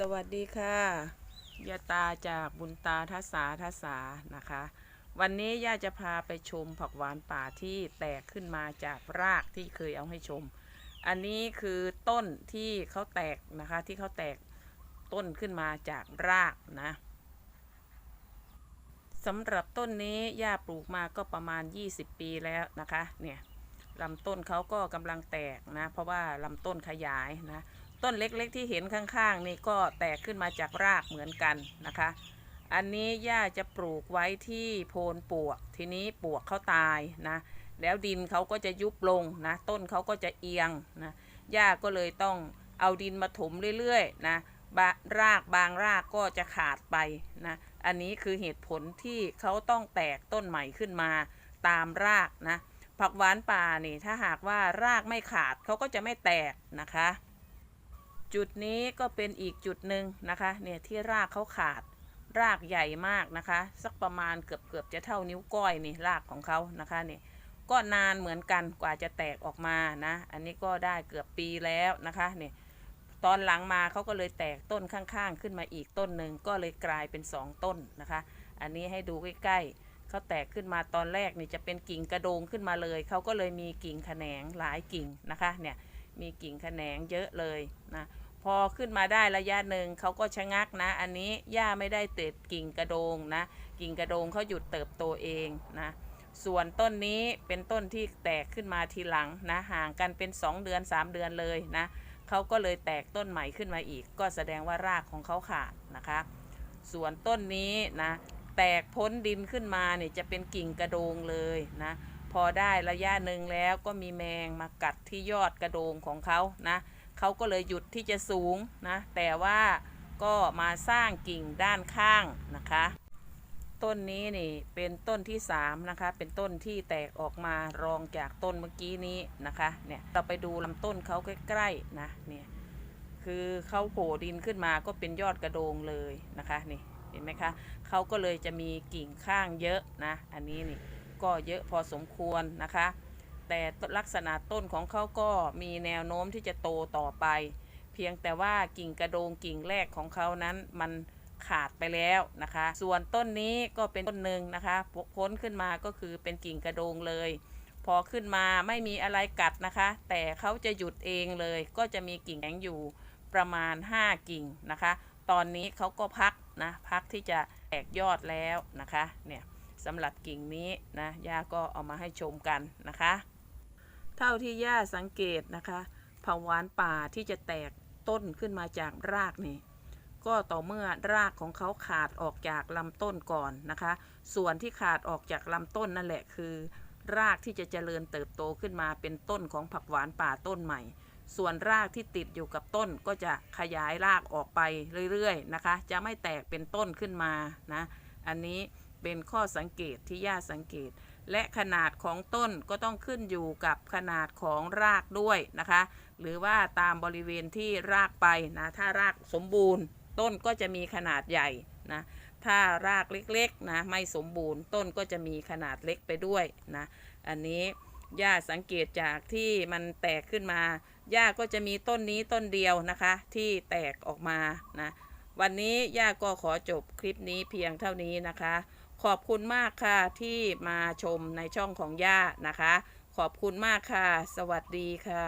สวัสดีค่ะยาตาจากบุญตาทัศาทัศานะคะ วันนี้ย่าจะพาไปชมผักหวานป่าที่แตกขึ้นมาจากรากที่เคยเอาให้ชม อันนี้คือต้นที่เขาแตกนะคะที่เขาแตกต้นขึ้นมาจากรากนะสำหรับต้นนี้ย่าปลูกมาก็ประมาณ 20 ปีแล้วนะคะ เนี่ยลำต้นเขาก็กำลังแตกนะ เพราะว่าลำต้นขยายนะ ต้นเล็กๆที่เห็นข้างๆ นี่ก็แตกขึ้นมาจากรากเหมือนกันนะคะ อันนี้ย่าจะปลูกไว้ที่โพนปวก ทีนี้ปวกเขาตายนะ แล้วดินเขาก็จะยุบลงนะ ต้นเขาก็จะเอียงนะย่าก็เลยต้องเอาดินมาถมเรื่อยๆนะบะรากบางรากก็จะขาดไปนะ อันนี้คือเหตุผลที่เขาต้องแตกต้นใหม่ขึ้นมาตามรากนะ ผักหวานป่านี่ถ้าหากว่ารากไม่ขาดเขาก็จะไม่แตกนะคะ จุดนี้ก็เป็นอีกจุดหนึ่งนะคะเนี่ยที่รากเขาขาดรากใหญ่มากนะคะ สักประมาณเกือบเกือบจะเท่านิ้วก้อยนี่รากของเขานะคะเนี่ยก็นานเหมือนกันกว่าจะแตกออกมานะ อันนี้ก็ได้เกือบปีแล้วนะคะเนี่ยตอนหลังมาเขาก็เลยแตกต้นข้างๆ ขึ้นมาอีกต้นหนึ่งก็เลยกลายเป็นสองต้นนะคะ อันนี้ให้ดูใกล้ๆเขาแตกขึ้นมาตอนแรกนี่จะเป็นกิ่งกระโดงขึ้นมาเลยเขาก็เลยมีกิ่งแขนงหลายกิ่งนะคะเนี่ยมีกิ่งแขนงเยอะเลยนะ พอขึ้นมาได้ระยะหนึ่งเขาก็ชะงักนะ อันนี้หญ้าไม่ได้เติดกิ่งกระโดงนะ กิ่งกระโดงเขาหยุดเติบโตเองนะ ส่วนต้นนี้เป็นต้นที่แตกขึ้นมาทีหลังนะห่างกันเป็น 2 เดือน 3 เดือนเลยนะเขาก็เลยแตกต้นใหม่ขึ้นมาอีก ก็แสดงว่ารากของเขาขาดนะคะ ส่วนต้นนี้นะแตกพ้นดินขึ้นมาเนี่ยจะเป็นกิ่งกระโดงเลยนะพอได้ระยะหนึ่งแล้วก็มีแมงมากัดที่ยอดกระโดงของเขานะ เขาก็เลยหยุดที่จะสูงนะ แต่ว่าก็มาสร้างกิ่งด้านข้างนะคะ ต้นนี้นี่เป็นต้นที่3นะคะ เป็นต้นที่แตกออกมารองจากต้นเมื่อกี้นี้นะคะ เนี่ยเราไปดูลำต้นเขาใกล้ๆนะเนี่ยคือเขาโผล่ดินขึ้นมาก็เป็นยอดกระโดงเลยนะคะนี่เห็นไหมคะเขาก็เลยจะมีกิ่งข้างเยอะนะ อันนี้นี่ก็เยอะพอสมควรนะคะ แต่ลักษณะต้นของเขาก็มีแนวโน้มที่จะโตต่อไป เพียงแต่ว่ากิ่งกระโดงกิ่งแรกของเขานั้นมันขาดไปแล้วนะคะ ส่วนต้นนี้ก็เป็นต้นหนึ่งนะคะพ้นขึ้นมาก็คือเป็นกิ่งกระโดงเลย พอขึ้นมาไม่มีอะไรกัดนะคะ แต่เขาจะหยุดเองเลย ก็จะมีกิ่งแข็งอยู่ประมาณ 5 กิ่งนะคะ ตอนนี้เขาก็พักนะพักที่จะแตกยอดแล้วนะคะเนี่ยสำหรับกิ่งนี้นะย่าก็เอามาให้ชมกันนะคะ เท่าที่ย่าสังเกตนะคะผักหวานป่าที่จะแตกต้นขึ้นมาจากรากนี่ก็ต่อเมื่อรากของเขาขาดออกจากลำต้นก่อนนะคะ ส่วนที่ขาดออกจากลำต้นนั่นแหละคือ รากที่จะเจริญเติบโตขึ้นมาเป็นต้นของผักหวานป่าต้นใหม่ ส่วนรากที่ติดอยู่กับต้นก็จะขยายรากออกไปเรื่อยๆนะคะ จะไม่แตกเป็นต้นขึ้นมานะ อันนี้เป็นข้อสังเกตที่ย่าสังเกต และขนาดของต้นก็ต้องขึ้นอยู่กับขนาดของรากด้วยนะคะ หรือว่าตามบริเวณที่รากไปนะถ้ารากสมบูรณ์ ต้นก็จะมีขนาดใหญ่นะถ้ารากเล็กๆนะไม่สมบูรณ์ ต้นก็จะมีขนาดเล็กไปด้วยนะอันนี้ย่าสังเกตจากที่มันแตกขึ้นมาย่าก็จะมีต้นนี้ต้นเดียวนะคะ ที่แตกออกมานะ วันนี้ย่าก็ขอจบคลิปนี้เพียงเท่านี้นะคะ ขอบคุณมากค่ะที่มาชมในช่องของย่านะคะ ขอบคุณมากค่ะ สวัสดีค่ะ